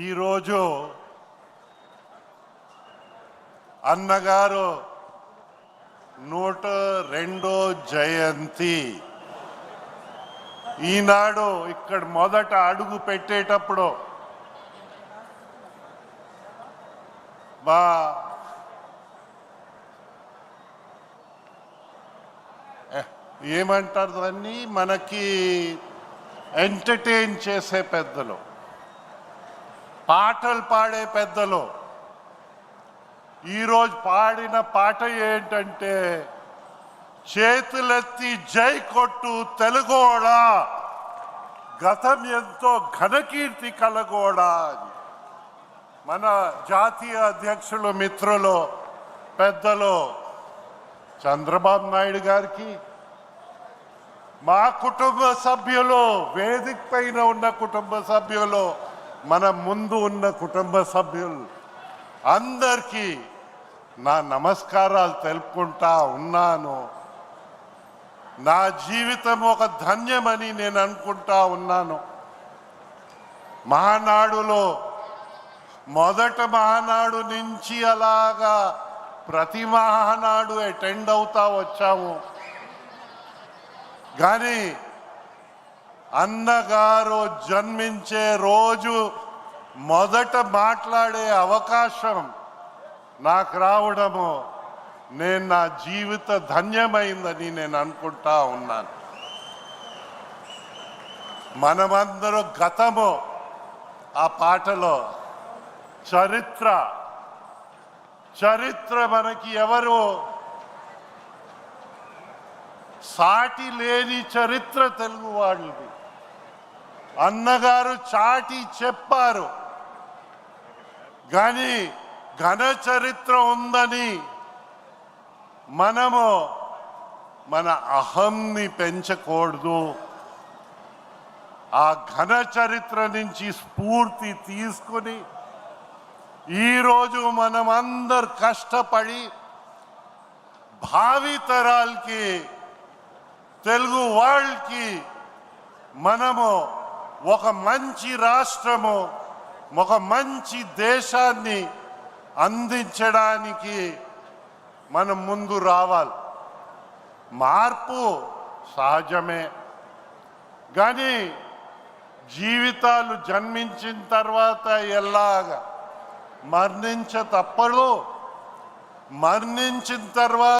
ఈరోజు అన్నగారు నూట రెండో జయంతి. ఈనాడు ఇక్కడ మొదట అడుగు పెట్టేటప్పుడు మా ఏమంటారు దాన్ని? మనకి ఎంటర్టైన్ చేసే పెద్దలు. పాటలు పాడే పెద్దలు. ఈరోజు పాడిన పాట ఏంటంటే చేతులెత్తి జై కొట్టు తెలుగోడా గతం ఎంతో ఘనకీర్తి కలగోడా మన జాతీయ అధ్యక్షులు మిత్రులు పెద్దలు చంద్రబాబు నాయుడు గారికి మా కుటుంబ సభ్యులు వేదిక పైన ఉన్న కుటుంబ సభ్యులు మన ముందు ఉన్న కుటుంబ సభ్యులు అందరికీ నా నమస్కారాలు తెలుపుకుంటా ఉన్నాను. నా జీవితం ఒక ధన్యమని నేను అనుకుంటా ఉన్నాను. మహానాడులో మొదట మహానాడు నుంచి అలాగా ప్రతి మహానాడు అటెండ్ అవుతా వచ్చాము. కానీ అన్నగారు జన్మించే రోజు మొదట మాట్లాడే అవకాశం నాకు రావడము నేను నా జీవిత ధన్యమైందని నేను అనుకుంటా ఉన్నాను. మనమందరూ గతము ఆ పాటలో చరిత్ర చరిత్ర మనకి ఎవరు? సాటి లేని చరిత్ర తెలుగు వాళ్ళది. అన్నగారు చాటి చెప్పారు. కానీ ఘన చరిత్ర ఉందని మనము మన అహంని పెంచకూడదు. ఆ ఘన చరిత్ర నుంచి స్ఫూర్తి తీసుకుని ఈరోజు మనమందరు కష్టపడి భావితరాలకి తెలుగు వరల్డ్కి మనము ఒక మంచి రాష్ట్రము ఒక మంచి దేశాన్ని అందించడానికి మనం ముందు రావాలి. మార్పు సహజమే. కానీ జీవితాలు జన్మించిన తర్వాత ఎలాగా మరణించ తప్పదు మరణించిన తర్వాత